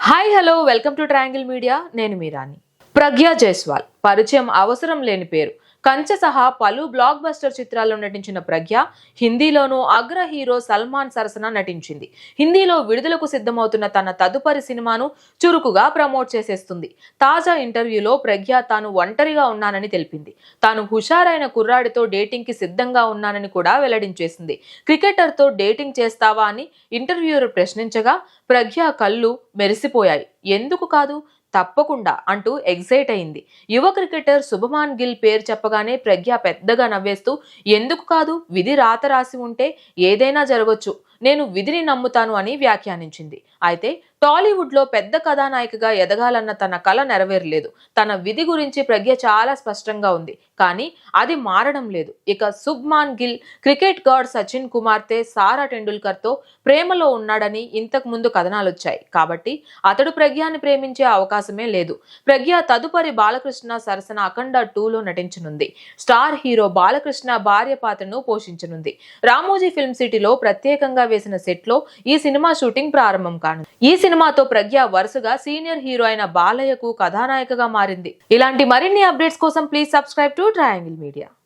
Hi hello welcome to Triangle Media నేను మీరాని ప్రజ్ఞా జైస్వాల్. పరిచయం అవసరం లేని పేరు. కంచె సహా పలు బ్లాక్ బస్టర్ చిత్రాల్లో నటించిన ప్రజ్ఞ హిందీలోనూ అగ్ర హీరో సల్మాన్ సరసన నటించింది. హిందీలో విడుదలకు సిద్ధమవుతున్న తన తదుపరి సినిమాను చురుకుగా ప్రమోట్ చేసేస్తుంది. తాజా ఇంటర్వ్యూలో ప్రజ్ఞ తాను ఒంటరిగా ఉన్నానని తెలిపింది. తాను హుషారైన కుర్రాడితో డేటింగ్కి సిద్ధంగా ఉన్నానని కూడా వెల్లడించేసింది. క్రికెటర్తో డేటింగ్ చేస్తావా అని ఇంటర్వ్యూర్ ప్రశ్నించగా ప్రజ్ఞ కళ్ళు మెరిసిపోయాయి. ఎందుకు కాదు తప్పకుండా అంటూ ఎగ్జైట్ అయింది. యువ క్రికెటర్ శుభమాన్ గిల్ పేరు చెప్పగానే ప్రజ్ఞ పెద్దగా నవ్వేస్తూ ఎందుకు కాదు? విధి రాత రాసి ఉంటే ఏదైనా జరగొచ్చు. నేను విధిని నమ్ముతాను అని వ్యాఖ్యానించింది. అయితే టాలీవుడ్లో పెద్ద కథానాయికగా ఎదగాలన్న తన కల నెరవేరలేదు. తన విధి గురించి ప్రజ్ఞ చాలా స్పష్టంగా ఉంది. కానీ అది మారడం లేదు. ఇక సుబ్మాన్ గిల్ క్రికెట్ గాడ్ సచిన్ కుమార్తె సారా టెండూల్కర్తో ప్రేమలో ఉన్నాడని ఇంతకు ముందు కథనాలు వచ్చాయి కాబట్టి అతడు ప్రజ్ఞాని ప్రేమించే అవకాశమే లేదు. ప్రజ్ఞ తదుపరి బాలకృష్ణ సరసన అఖండ టూలో నటించనుంది. స్టార్ హీరో బాలకృష్ణ భార్య పాత్రను పోషించనుంది. రామోజీ ఫిల్మ్ సిటీలో ప్రత్యేకంగా వేసిన సెట్లో ఈ సినిమా షూటింగ్ ప్రారంభం కానుంది. ఈ సినిమాతో ప్రజ్ఞ వరుసగా సీనియర్ హీరో అయిన బాలయ్యకు కథానాయికగా మారింది. ఇలాంటి మరిన్ని అప్డేట్స్ కోసం please subscribe to Triangle Media.